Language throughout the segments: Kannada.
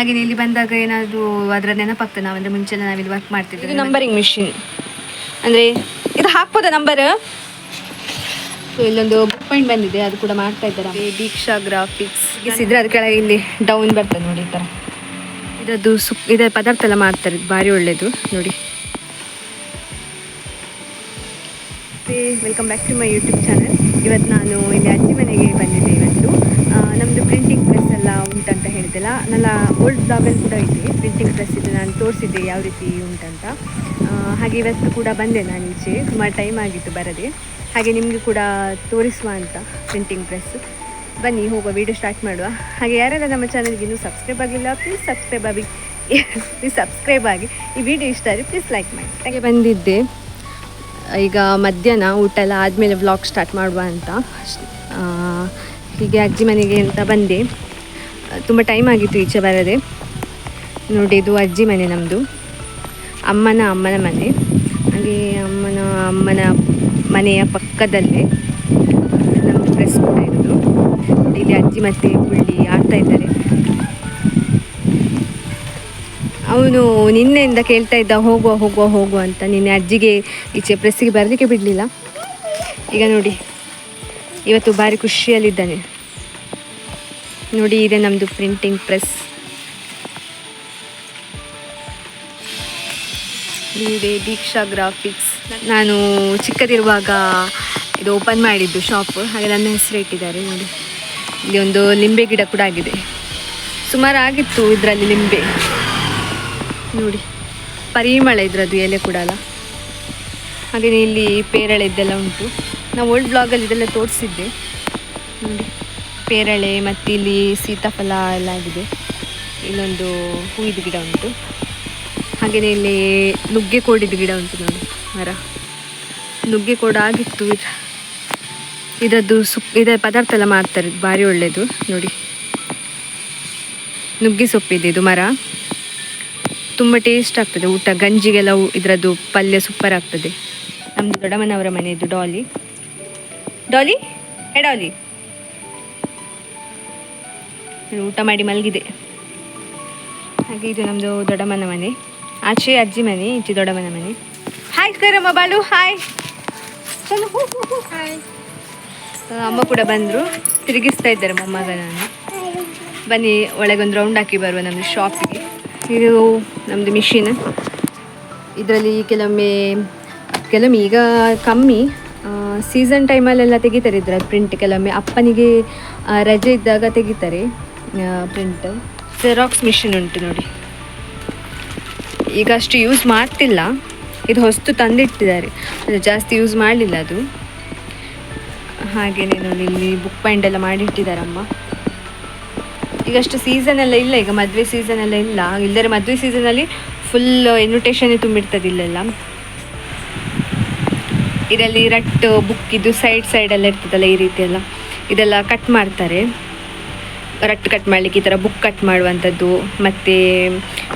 ಹಾಗೆ ಇಲ್ಲಿ ಬಂದಾಗ ಏನಾದರೂ ಅದರ ನೆನಪಾಗ್ತದೆ ನಾವಂದ್ರೆ ಮುಂಚೆ ನಾವಿಲ್ಲಿ ವರ್ಕ್ ಮಾಡ್ತಿದ್ವಿ ಇದು ನಂಬರಿಂಗ್ ಮಿಷಿನ್ ಅಂದರೆ ಇದು ಹಾಕ್ಬೋದಾ ನಂಬರ್ ಸೊ ಇಲ್ಲೊಂದು ಬುಕ್ ಪಾಯಿಂಟ್ ಬಂದಿದೆ ಅದು ಕೂಡ ಮಾಡ್ತಾ ಇದ್ದಾರೆ? ದೀಕ್ಷಾ ಗ್ರಾಫಿಕ್ಸ್ ಇದ್ರೆ ಅದ್ರ ಕೆಳಗೆ ಇಲ್ಲಿ ಡೌನ್ ಬರ್ತದೆ ನೋಡಿ ಈ ಥರ ಇದರದ್ದು ಸುಪ್ ಇದರ ಪದಾರ್ಥ ಎಲ್ಲ ಮಾಡ್ತಾರೆ ಇದು ಭಾರಿ ಒಳ್ಳೆಯದು ನೋಡಿ. Welcome back to my YouTube channel ಇವತ್ತು ನಾನು ಇಲ್ಲಿ ಅಜ್ಜಿ ಮನೆಗೆ ಬಂದಿದ್ದೆ ಇವತ್ತು. ನಮ್ಮದು ಪ್ರಿಂಟಿಂಗ್ ಪ್ರೆಸ್ ಎಲ್ಲ ಉಂಟಂತ ಹೇಳಿದ್ದೆಲ್ಲ. ನನ್ನ ಓಲ್ಡ್ ಬ್ಲಾಗಲ್ಲಿ ಕೂಡ ಇದೆ ಪ್ರಿಂಟಿಂಗ್ ಪ್ರೆಸ್ ಇದೆ ನಾನು ತೋರಿಸಿದ್ದೆ ಯಾವ ರೀತಿ ಉಂಟಂತ. ಹಾಗೆ ಇವತ್ತು ಕೂಡ ಬಂದೆ ನಾನು ಈಚೆ. ಸುಮಾರು ಟೈಮ್ ಆಗಿತ್ತು ಬರದೆ. ಹಾಗೆ ನಿಮಗೆ ಕೂಡ ತೋರಿಸುವ ಅಂತ ಪ್ರಿಂಟಿಂಗ್ ಪ್ರೆಸ್ ಬನ್ನಿ, ಹೋಗುವ ವಿಡಿಯೋ ಸ್ಟಾರ್ಟ್ ಮಾಡುವ. ಹಾಗೆ ಯಾರೆಲ್ಲ ನಮ್ಮ ಚಾನಲ್ಗೆ ಇನ್ನೂ ಸಬ್ಸ್ಕ್ರೈಬ್ ಆಗಿಲ್ಲ ಪ್ಲೀಸ್ ಸಬ್ಸ್ಕ್ರೈಬ್ ಆಗಿ. ಪ್ಲೀಸ್ ಸಬ್ಸ್ಕ್ರೈಬ್ ಆಗಿ. ಈ ವಿಡಿಯೋ ಇಷ್ಟ ಆದರೆ ಪ್ಲೀಸ್ ಲೈಕ್ ಮಾಡಿ. ಹಾಗೆ ಬಂದಿದ್ದೆ. ಈಗ ಮಧ್ಯಾಹ್ನ ಊಟ ಎಲ್ಲ ಆದಮೇಲೆ ವ್ಲಾಗ್ ಸ್ಟಾರ್ಟ್ ಮಾಡುವ ಅಂತ. ಹೀಗೆ ಅಜ್ಜಿ ಮನೆಗೆ ಅಂತ ಬಂದೆ. ತುಂಬ ಟೈಮ್ ಆಗಿತ್ತು ಈಚೆ ಬರದೆ. ನೋಡಿ, ಇದು ಅಜ್ಜಿ ಮನೆ ನಮ್ಮದು ಅಮ್ಮನ ಅಮ್ಮನ ಮನೆ. ಹಾಗೆ ಅಮ್ಮನ ಅಮ್ಮನ ಮನೆಯ ಪಕ್ಕದಲ್ಲೇ ನಮ್ಮ ಡ್ರೆಸ್ ಕೂಡ ಇರೋದು. ಇಲ್ಲಿ ಅಜ್ಜಿ ಮತ್ತೆ ಹುಳ್ಳಿ ಆಡ್ತಾ ಇದ್ದಾರೆ. ಅವನು ನಿನ್ನೆಯಿಂದ ಕೇಳ್ತಾ ಇದ್ದ, ಹೋಗುವ ಹೋಗುವ ಹೋಗುವ ಅಂತ. ನಿನ್ನೆ ಅಜ್ಜಿಗೆ ಈಚೆ ಪ್ರೆಸ್ಸಿಗೆ ಬರಲಿಕ್ಕೆ ಬಿಡಲಿಲ್ಲ. ಈಗ ನೋಡಿ, ಇವತ್ತು ಭಾರಿ ಖುಷಿಯಲ್ಲಿದ್ದಾನೆ. ನೋಡಿ, ಇದೆ ನಮ್ಮದು ಪ್ರಿಂಟಿಂಗ್ ಪ್ರೆಸ್ ಇದೆ ದೀಕ್ಷಾ ಗ್ರಾಫಿಕ್ಸ್ ನಾನು ಚಿಕ್ಕದಿರುವಾಗ ಇದು ಓಪನ್ ಮಾಡಿದ್ದು ಶಾಪ್ ಹಾಗೆ ನನ್ನ ಹೆಸರು ಇಟ್ಟಿದ್ದಾರೆ ನೋಡಿ. ಇಲ್ಲಿ ಒಂದು ಲಿಂಬೆ ಗಿಡ ಕೂಡ ಆಗಿದೆ. ಸುಮಾರು ಆಗಿತ್ತು ಇದರಲ್ಲಿ ಲಿಂಬೆ. ನೋಡಿ, ಪರಿಮಳ ಇದ್ರದ್ದು ಎಲೆ ಕೂಡ ಅಲ್ಲ. ಹಾಗೆಯೇ ಇಲ್ಲಿ ಪೇರಳೆ ಇದ್ದೆಲ್ಲ ಉಂಟು. ನಾವು ಓಲ್ಡ್ ಬ್ಲಾಗಲ್ಲಿ ಇದೆಲ್ಲ ತೋರಿಸಿದ್ದೆ. ನೋಡಿ. ಪೇರಳೆ ಮತ್ತು ಇಲ್ಲಿ ಸೀತಾಫಲ ಎಲ್ಲ ಆಗಿದೆ. ಇಲ್ಲೊಂದು ಹೂವಿದ ಗಿಡ ಉಂಟು. ಹಾಗೆಯೇ ಇಲ್ಲಿ ನುಗ್ಗೆ ಕೋಡಿದ ಗಿಡ ಉಂಟು ನೋಡಿ, ಮರ. ನುಗ್ಗೆ ಕೋಡ ಆಗಿತ್ತು. ಇದು ಇದರದ್ದು ಸುಪ್ ಇದರ ಪದಾರ್ಥ ಎಲ್ಲ ಮಾಡ್ತಾರೆ, ಭಾರಿ ಒಳ್ಳೆಯದು ನೋಡಿ. ನುಗ್ಗೆ ಸೊಪ್ಪಿದೆ ಇದು ಮರ. ತುಂಬ ಟೇಸ್ಟ್ ಆಗ್ತದೆ, ಊಟ. ಗಂಜಿಗೆಲ್ಲ ಇದರದ್ದು ಪಲ್ಯ ಸೂಪರ್ ಆಗ್ತದೆ. ನಮ್ಮದು ದೊಡ್ಡಮ್ಮನವರ ಮನೆಯದು, ಡಾಲಿ. ಡಾಲಿ? ಹೇ ಡಾಲಿ. ಇದು ಊಟ ಮಾಡಿ ಮಲಗಿದೆ. ಹಾಗೆ ಇದು ನಮ್ಮದು ದೊಡ್ಡಮ್ಮನ ಮನೆ ಆಚೆ ಅಜ್ಜಿ ಮನೆ ಈಚೆ ದೊಡ್ಡಮ್ಮನ ಮನೆ ಹಾಯ್ ಕರಮ್ಮ ಬಾಳು ಹಾಯ್ ಹಾಯ್ ಅಮ್ಮ ಕೂಡ ಬಂದರು. ತಿರುಗಿಸ್ತಾ ಇದ್ದಾರೆ ಮೊಮ್ಮಗನನ್ನು. ಬನ್ನಿ ಒಳಗೊಂದು ರೌಂಡ್ ಹಾಕಿ ಬರುವ ನಮ್ಮದು ಶಾಪಿಗೆ ಇದು ನಮ್ಮದು ಮಿಷಿನ್ ಇದರಲ್ಲಿ ಕೆಲವೊಮ್ಮೆ ಕೆಲವೊಮ್ಮೆ ಈಗ ಕಮ್ಮಿ. ಸೀಸನ್ ಟೈಮಲ್ಲೆಲ್ಲ ತೆಗಿತಾರೆ ಇದರ ಪ್ರಿಂಟ್ ಕೆಲವೊಮ್ಮೆ ಅಪ್ಪನಿಗೆ ರಜೆ ಇದ್ದಾಗ ತೆಗಿತಾರೆ. ಪ್ರಿಂಟ್ ಜೆರಾಕ್ಸ್ ಮಿಷಿನ್ ಉಂಟು ನೋಡಿ. ಈಗ ಅಷ್ಟು ಯೂಸ್ ಮಾಡ್ತಿಲ್ಲ. ಇದು ಹೊಸ್ತು ತಂದಿಟ್ಟಿದ್ದಾರೆ. ಅದು ಜಾಸ್ತಿ ಯೂಸ್ ಮಾಡಲಿಲ್ಲ ಅದು. ಹಾಗೆಯೇ ನೋಡಿ ಇಲ್ಲಿ ಬುಕ್ ಪೈಂಡ್ ಎಲ್ಲ ಮಾಡಿಟ್ಟಿದ್ದಾರಮ್ಮ. ಈಗ ಅಷ್ಟು ಸೀಸನ್ ಎಲ್ಲ ಇಲ್ಲ. ಈಗ ಮದುವೆ ಸೀಸನ್ ಎಲ್ಲ ಇಲ್ಲ. ಇಲ್ಲದರೆ ಮದುವೆ ಸೀಸನಲ್ಲಿ ಫುಲ್ ಇನ್ವಿಟೇಷನ್ ತುಂಬಿರ್ತದೆ ಇಲ್ಲೆಲ್ಲ ಇದರಲ್ಲಿ ರಟ್ಟು ಬುಕ್ ಇದು ಸೈಡ್ ಸೈಡ್ ಎಲ್ಲ ಇರ್ತದಲ್ಲ ಈ ರೀತಿ ಎಲ್ಲ ಇದೆಲ್ಲ ಕಟ್ ಮಾಡ್ತಾರೆ. ರಟ್ಟು ಕಟ್ ಮಾಡಲಿಕ್ಕೆ ಈ ಥರ ಬುಕ್ ಕಟ್ ಮಾಡುವಂಥದ್ದು, ಮತ್ತು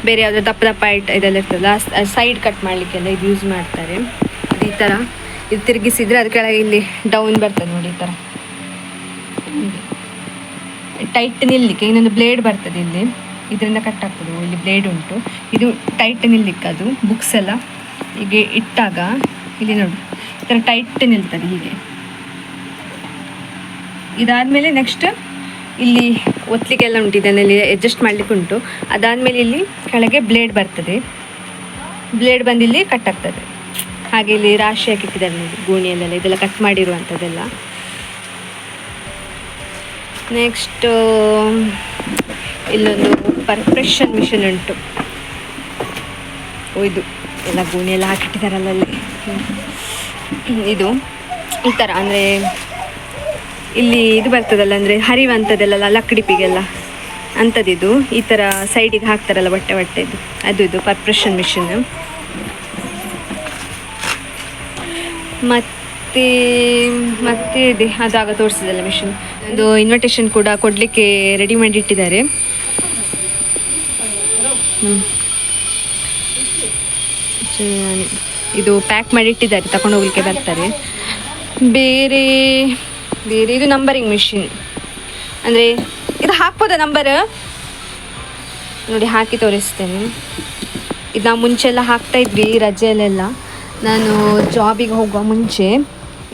ಬೇರೆ ಯಾವುದೋ ದಪ್ಪ ದಪ್ಪ ಐಟ್ ಇದೆಲ್ಲ ಇರ್ತದಲ್ಲ ಸೈಡ್ ಕಟ್ ಮಾಡಲಿಕ್ಕೆಲ್ಲ ಇದು ಯೂಸ್ ಮಾಡ್ತಾರೆ. ಅದು ಈ ಥರ. ಇದು ತಿರುಗಿಸಿದ್ರೆ ಅದ್ರ ಕೆಳಗೆ ಇಲ್ಲಿ ಡೌನ್ ಬರ್ತದೆ ನೋಡಿ ಈ ಥರ. ಟೈಟ್ ನಿಲ್ಲಿಕ್ಕೆ, ಇನ್ನೊಂದು ಬ್ಲೇಡ್ ಬರ್ತದೆ ಇಲ್ಲಿ. ಇದರಿಂದ ಕಟ್ ಆಗ್ತದೆ. ಇಲ್ಲಿ ಬ್ಲೇಡ್ ಉಂಟು. ಇದು ಟೈಟ್ ನಿಲ್ಲಿಕ್ಕೆ ಅದು ಬುಕ್ಸ್ ಎಲ್ಲ ಹೀಗೆ ಇಟ್ಟಾಗ, ಇಲ್ಲಿ ನೋಡಿ. ಈ ಥರ ಟೈಟ್ ನಿಲ್ತದೆ ಹೀಗೆ. ಇದಾದಮೇಲೆ ನೆಕ್ಸ್ಟ್ ಇಲ್ಲಿ ಒತ್ತಲಿಕ್ಕೆಲ್ಲ ಉಂಟು ಇದನ್ನಲ್ಲಿ ಅಡ್ಜಸ್ಟ್ ಮಾಡಲಿಕ್ಕೆ ಉಂಟು. ಅದಾದಮೇಲೆ ಇಲ್ಲಿ ಕೆಳಗೆ ಬ್ಲೇಡ್ ಬರ್ತದೆ. ಬ್ಲೇಡ್ ಬಂದು ಇಲ್ಲಿ ಕಟ್ ಆಗ್ತದೆ. ಹಾಗೆ ಇಲ್ಲಿ ರಾಶಿ ಹಾಕಿಟ್ಟಿದ್ದಾರೆ ನೋಡಿ, ಗೋಣಿಯಲ್ಲೆಲ್ಲ, ಇದೆಲ್ಲ ಕಟ್ ಮಾಡಿರುವಂಥದ್ದೆಲ್ಲ. ನೆಕ್ಸ್ಟು ಇಲ್ಲೊಂದು ಪರ್ಫ್ರೆಷನ್ ಮಿಷನ್ ಉಂಟು. ಇದು. ಎಲ್ಲ ಗೋಣಿಯೆಲ್ಲ ಹಾಕಿಟ್ಟಿದ್ದಾರಲ್ಲ ಇದು ಈ ಥರ ಅಂದರೆ ಇಲ್ಲಿ ಇದು ಬರ್ತದಲ್ಲ ಅಂದರೆ ಹರಿವಂಥದ್ದೆಲ್ಲ ಲಕ್ಕಡಿಪಿಗೆಲ್ಲ ಅಂಥದ್ದಿದು. ಈ ಥರ ಸೈಡಿಗೆ ಹಾಕ್ತಾರಲ್ಲ ಬಟ್ಟೆ ಬಟ್ಟೆದು. ಅದು ಇದು ಪರ್ಪ್ರೆಷನ್ ಮಿಷಿನ್ ಮತ್ತೆ ಮತ್ತೆ ಇದೆ. ಅದಾಗ ತೋರಿಸಿದಲ್ಲ ಮಿಷಿನ್ ಅದು ಇನ್ವಿಟೇಷನ್ ಕೂಡ ಕೊಡಲಿಕ್ಕೆ ರೆಡಿ ಮಾಡಿ ಇಟ್ಟಿದ್ದಾರೆ. ಇದು ಪ್ಯಾಕ್ ಮಾಡಿ ಇಟ್ಟಿದ್ದಾರೆ ತಗೊಂಡು ಹೋಗ್ಲಿಕ್ಕೆ ಬರ್ತಾರೆ. ಬೇರೆ ಬೇರೆ ಇದು ನಂಬರಿಂಗ್ ಮಿಷಿನ್ ಅಂದರೆ ಇದು ಹಾಕ್ಬೋದಾ ನಂಬರ್ ನೋಡಿ, ಹಾಕಿ ತೋರಿಸ್ತೇನೆ. ಇದು ನಾವು ಮುಂಚೆ ಎಲ್ಲ ಹಾಕ್ತಾ ಇದ್ವಿ ರಜೆಯಲ್ಲೆಲ್ಲ. ನಾನು ಜಾಬಿಗೆ ಹೋಗುವ ಮುಂಚೆ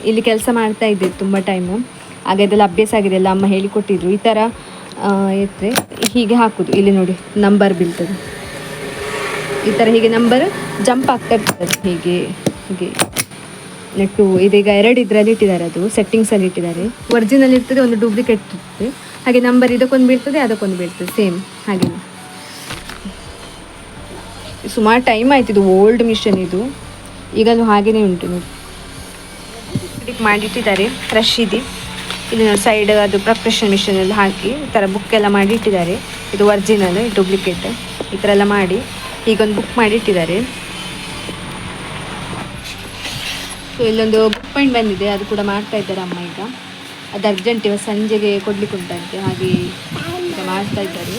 ಇಲ್ಲಿ ಕೆಲಸ ಮಾಡ್ತಾ ಇದ್ದೆ ತುಂಬ ಟೈಮು ಆಗ ಇದೆಲ್ಲ ಅಭ್ಯಾಸ ಆಗಿದೆ, ಎಲ್ಲ ಅಮ್ಮ ಹೇಳಿಕೊಟ್ಟಿದ್ರು. ಈ ಥರ ಎತ್ತರೆ, ಹೀಗೆ ಹಾಕೋದು. ಇಲ್ಲಿ ನೋಡಿ ನಂಬರ್ ಬೀಳ್ತದೆ. ಈ ಥರ ಹೀಗೆ ನಂಬರ್ ಜಂಪ್ ಆಗ್ತಾ ಇರ್ತದೆ, ಹೀಗೆ ಹೀಗೆ. ನೆಟ್ಟು ಇದೀಗ ಎರಡು ಇದರಲ್ಲಿ ಇಟ್ಟಿದ್ದಾರೆ ಅದು ಸೆಟ್ಟಿಂಗ್ಸಲ್ಲಿ ಇಟ್ಟಿದ್ದಾರೆ. ಒರಿಜಿನಲ್ ಇರ್ತದೆ, ಒಂದು ಡೂಪ್ಲಿಕೇಟ್ ಇರ್ತದೆ. ಹಾಗೆ ನಂಬರ್ ಇದಕ್ಕೊಂದು ಬೀಳ್ತದೆ, ಅದಕ್ಕೊಂದು ಬೀಳ್ತದೆ ಸೇಮ್ ಹಾಗೆ ಸುಮಾರು ಟೈಮ್ ಆಯ್ತು, ಇದು ಓಲ್ಡ್ ಮಿಷನ್ ಇದು. ಈಗಲೂ ಹಾಗೇನೇ ಉಂಟು ನೋಡಿ. ಮಾಡಿಟ್ಟಿದ್ದಾರೆ ಫ್ರೆಶ್ ಇದೆ. ಇಲ್ಲಿ ಸೈಡ್ ಅದು ಪ್ರೊಪ್ರೆಷನ್ ಮಿಷನ್ ಎಲ್ಲ ಹಾಕಿ, ಈ ಥರ ಬುಕ್ ಎಲ್ಲ ಮಾಡಿ ಇಟ್ಟಿದ್ದಾರೆ. ಇದು ಒರಿಜಿನಲ್ ಡೂಪ್ಲಿಕೇಟ್ ಈ ಥರ ಎಲ್ಲ ಮಾಡಿ. ಈಗೊಂದು ಬುಕ್ ಮಾಡಿ ಇಟ್ಟಿದ್ದಾರೆ. ಸೊ ಇಲ್ಲೊಂದು ಬುಕ್ ಪಾಯಿಂಟ್ ಬಂದಿದೆ, ಅದು ಕೂಡ ಮಾಡ್ತಾ ಇದ್ದಾರೆ ಅಮ್ಮ ಈಗ. ಅದು ಅರ್ಜೆಂಟ್ ಇವಾಗ ಸಂಜೆಗೆ ಕೊಡ್ಲಿಕ್ಕೆ ಉಂಟಂತೆ ಹಾಗೆ ಮಾಡ್ತಾ ಇದ್ದಾರೆ.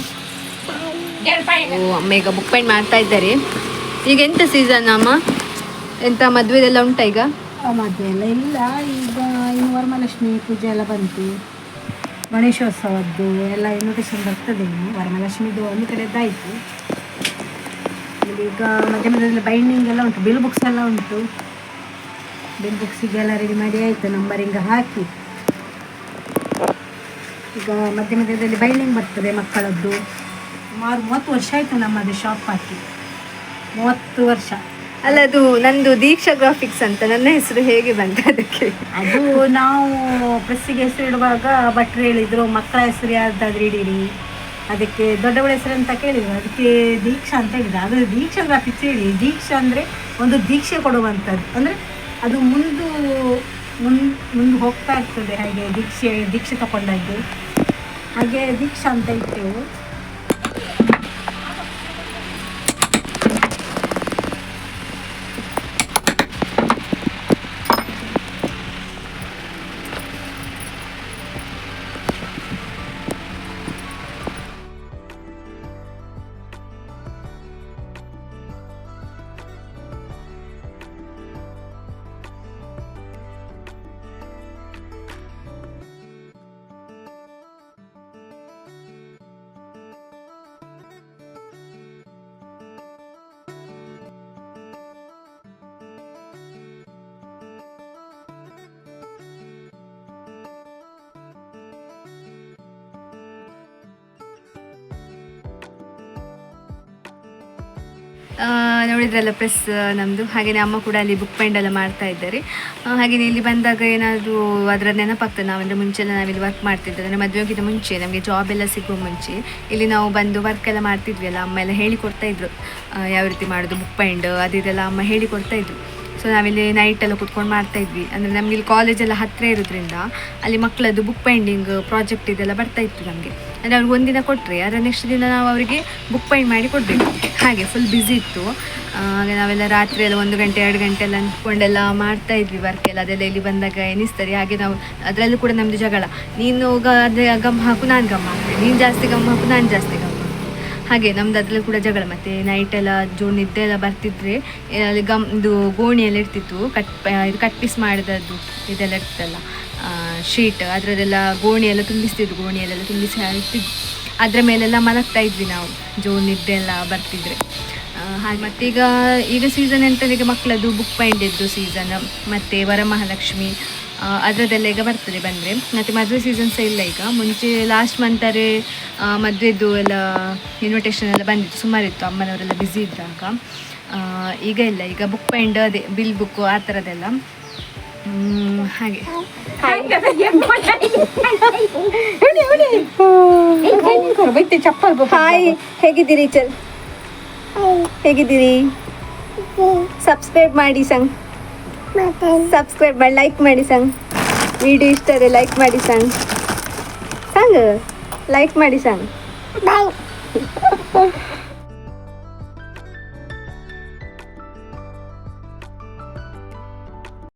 ಓ, ಅಮ್ಮ ಈಗ ಬುಕ್ ಪಾಯಿಂಟ್ ಮಾಡ್ತಾ ಇದ್ದಾರೆ. ಈಗ ಎಂತ ಸೀಸನ್ ಅಮ್ಮ? ಎಂತ ಮದುವೆದೆಲ್ಲ ಉಂಟಾ ಈಗ? ಮದುವೆ ಎಲ್ಲ ಇಲ್ಲ. ಈಗ ಇನ್ನು ವರಮಹಾಲಕ್ಷ್ಮಿ ಪೂಜೆ ಎಲ್ಲ ಬಂತು. ಗಣೇಶೋತ್ಸವದ್ದು ಎಲ್ಲ ಇನ್ವಿಟೇಷನ್ ಬರ್ತದೆ ಇನ್ನು. ವರಮಹಾಲಕ್ಷ್ಮಿದು ಒಂದು ಕಡೆದ್ದಾಯಿತು ಈಗ ಮಧ್ಯ ಮಧ್ಯದಲ್ಲಿ ಬೈಂಡಿಂಗ್ ಎಲ್ಲ ಉಂಟು. ಬಿಲ್ ಬುಕ್ಸ್ ಎಲ್ಲ ಉಂಟು. ಬಿಲ್ ಬುಕ್ಸಿಗೆಲ್ಲ ರೆಡಿ ಮಾಡಿ ಆಯಿತು ನಂಬರಿಂಗ ಹಾಕಿ. ಈಗ ಮಧ್ಯ ಮಧ್ಯದಲ್ಲಿ ಬೈಂಡಿಂಗ್ ಬರ್ತದೆ ಮಕ್ಕಳದ್ದು. ಸುಮಾರು ಮೂವತ್ತು ವರ್ಷ ಆಯಿತು ನಮ್ಮದು ಶಾಪ್ ಹಾಕಿ. ಮೂವತ್ತು ವರ್ಷ. ಅಲ್ಲ ಅದು ನಂದು ದೀಕ್ಷಾ ಗ್ರಾಫಿಕ್ಸ್ ಅಂತ. ನನ್ನ ಹೆಸರು ಹೇಗೆ ಬಂತು ಅದಕ್ಕೆ? ಅದು ನಾವು ಪ್ರೆಸ್ಸಿಗೆ ಹೆಸರು ಇಡುವಾಗ ಭಟ್ರು ಹೇಳಿದರು ಮಕ್ಕಳ ಹೆಸರು ಯಾರ್ದಾದ್ರೂ ಇಡೀರಿ ಅದಕ್ಕೆ ದೊಡ್ಡವಳ ಹೆಸರು ಅಂತ ಕೇಳಿದರು. ಅದಕ್ಕೆ ದೀಕ್ಷಾ ಅಂತ ಹೇಳಿದ್ರು. ಅದು ದೀಕ್ಷಾ ಗ್ರಾಫಿಕ್ಸ್ ಹೇಳಿ. ದೀಕ್ಷಾ ಅಂದರೆ ಒಂದು ದೀಕ್ಷೆ ಕೊಡುವಂಥದ್ದು. ಅಂದರೆ ಅದು ಮುಂದು ಮುಂದೆ ಮುಂದೆ ಹೋಗ್ತಾ ಇರ್ತದೆ. ಹಾಗೆ ದೀಕ್ಷೆ ದೀಕ್ಷೆ ತಗೊಂಡದ್ದು. ಹಾಗೆ ದೀಕ್ಷಾ ಅಂತ ಇಟ್ಟೆವು. ನೋಡಿದ್ರಲ್ಲ ಪ್ರೆಸ್ ನಮ್ಮದು ಹಾಗೆಯೇ ಅಮ್ಮ ಕೂಡ ಅಲ್ಲಿ ಬುಕ್ ಪೈಂಡ್ ಎಲ್ಲ ಮಾಡ್ತಾ ಇದ್ದಾರೆ. ಹಾಗೆ ಹಾಗೆಯೇ ಇಲ್ಲಿ ಬಂದಾಗ ಏನಾದರೂ ಅದರ ನೆನಪಾಗ್ತದೆ ನಾವಂದರೆ ಮುಂಚೆಲ್ಲ ನಾವಿಲ್ಲಿ ವರ್ಕ್ ಮಾಡ್ತಿದ್ದೆ ಅಂದರೆ ಮದುವೆಗಿಂತ ಮುಂಚೆ ನಮಗೆ ಜಾಬ್ ಎಲ್ಲ ಸಿಗುವ ಮುಂಚೆ ಇಲ್ಲಿ ನಾವು ಬಂದು ವರ್ಕ್ ಎಲ್ಲ ಮಾಡ್ತಿದ್ವಿ ಅಲ್ಲ. ಅಮ್ಮ ಎಲ್ಲ ಹೇಳಿಕೊಡ್ತಾ ಇದ್ರು. ಯಾವ ರೀತಿ ಮಾಡೋದು ಬುಕ್ ಪೈಂಡ್ ಅದಿದೆಲ್ಲ ಅಮ್ಮ ಹೇಳಿಕೊಡ್ತಾ ಇದ್ರು. ಸೊ ನಾವಿಲ್ಲಿ ನೈಟ್ ಎಲ್ಲ ಕುತ್ಕೊಂಡು ಮಾಡ್ತಾ ಇದ್ವಿ. ಅಂದರೆ ನಮ್ಗೆ ಇಲ್ಲಿ ಕಾಲೇಜೆಲ್ಲ ಹತ್ತಿರ ಇರೋದ್ರಿಂದ ಅಲ್ಲಿ ಮಕ್ಕಳದ್ದು ಬುಕ್ ಪೈಂಡಿಂಗ್ ಪ್ರಾಜೆಕ್ಟ್ ಇದೆಲ್ಲ ಬರ್ತಾ ಇತ್ತು ನಮಗೆ. ಅಂದರೆ ಅವ್ರಿಗೆ ಒಂದಿನ ಕೊಟ್ಟರೆ ಅದರ ನೆಕ್ಸ್ಟ್ ದಿನ ನಾವು ಅವರಿಗೆ ಬುಕ್ ಪೈಂಡ್ ಮಾಡಿ ಕೊಡಬೇಕು. ಹಾಗೆ ಫುಲ್ ಬ್ಯುಸಿ ಇತ್ತು. ಹಾಗೆ ನಾವೆಲ್ಲ ರಾತ್ರಿ ಎಲ್ಲ ಒಂದು ಗಂಟೆ, ಎರಡು ಗಂಟೆ ಎಲ್ಲ ಅಂದ್ಕೊಂಡೆಲ್ಲ ಮಾಡ್ತಾ ಇದ್ವಿ ವರ್ಕ್ ಎಲ್ಲ. ಅದೆಲ್ಲ ಇಲ್ಲಿ ಬಂದಾಗ ಎನಿಸ್ತಾರೆ ಹಾಗೆ ನಾವು ಅದರಲ್ಲೂ ಕೂಡ ನಮ್ಮದು ಜಗಳ. ನೀನು ಅದೇ ಗಮ್ ಹಾಕು, ನಾನು ಗಮ್ ಹಾಕ್ತೇನೆ. ನೀನು ಜಾಸ್ತಿ ಗಮ್ ಹಾಕು, ನಾನು ಜಾಸ್ತಿ ಹಾಗೆ ನಮ್ದು ಅದ್ರಲ್ಲಿ ಕೂಡ ಜಗಳ, ಮತ್ತೆ ನೈಟ್ ಎಲ್ಲ ಜೋ ನಿದ್ದೆ ಎಲ್ಲ ಬರ್ತಿದ್ರೆ, ಅಲ್ಲಿ ಗಮ್, ಇದು ಗೋಣಿ ಎಲ್ಲ ಇರ್ತಿತ್ತು ಕಟ್ ಇದು ಕಟ್ ಪೀಸ್ ಮಾಡಿದದ್ದು, ಇದೆಲ್ಲ ಇರ್ತಲ್ಲ ಶೀಟ್ ಅದರದೆಲ್ಲ ಗೋಣಿ ಎಲ್ಲ ತುಂಬಿಸ್ತಿದ್ರು ಗೋಣಿಯಲ್ಲೆಲ್ಲ ತುಂಬಿಸಿ ಇರ್ತಿದ್ವಿ ಅದರ ಮೇಲೆಲ್ಲ ಮಲಗ್ತಾ ಇದ್ವಿ ನಾವು ಜೋ ನಿದ್ದೆ ಎಲ್ಲ ಬರ್ತಿದ್ರೆ. ಹಾಗೆ ಮತ್ತೀಗ ಈಗ ಸೀಸನ್ ಅಂತಂದರೆ ಈಗ ಮಕ್ಕಳದ್ದು ಬುಕ್ ಪೈಂಡಿದ್ದು ಸೀಸನ್ ಮತ್ತು ವರಮಹಾಲಕ್ಷ್ಮಿ ಅದರದ್ದೆಲ್ಲ ಈಗ ಬರ್ತದೆ ಬಂದರೆ. ಮತ್ತು ಮದುವೆ ಸೀಸನ್ ಸಹ ಇಲ್ಲ ಈಗ. ಮುಂಚೆ ಲಾಸ್ಟ್ ಮಂತಾರೆ ಮದುವೆದು ಎಲ್ಲ ಇನ್ವಿಟೇಷನ್ ಎಲ್ಲ ಬಂದಿತ್ತು. ಸುಮಾರಿತ್ತು ಅಮ್ಮನವರೆಲ್ಲ ಬ್ಯುಸಿ ಇದ್ದಾಗ. ಈಗ ಇಲ್ಲ. ಈಗ ಬುಕ್ ಪೆಂಡ್ ಅದೇ ಬಿಲ್ ಬುಕ್ಕು ಆ ಥರದ್ದೆಲ್ಲ ಹಾಗೆ. ಚಪ್ಪಲ್ ಹಾಯ್ ಹೇಗಿದ್ದೀರಿ ಚಲ್ ಹೇಗಿದ್ದೀರಿ? ಸಬ್ಸ್ಕ್ರೈಬ್ ಮಾಡಿ ಸಂಗ್. ಸಬ್ಸ್ಕ್ರೈಬ್ ಮಾಡಿ ಲೈಕ್ ಮಾಡಿ ಸಂಗ್. ವಿಡಿಯೋ ಇಷ್ಟ ಆದರೆ ಲೈಕ್ ಮಾಡಿ ಸಂಗ್. ಸಂಗ್? ಲೈಕ್ ಮಾಡಿ ಸಂಗ್.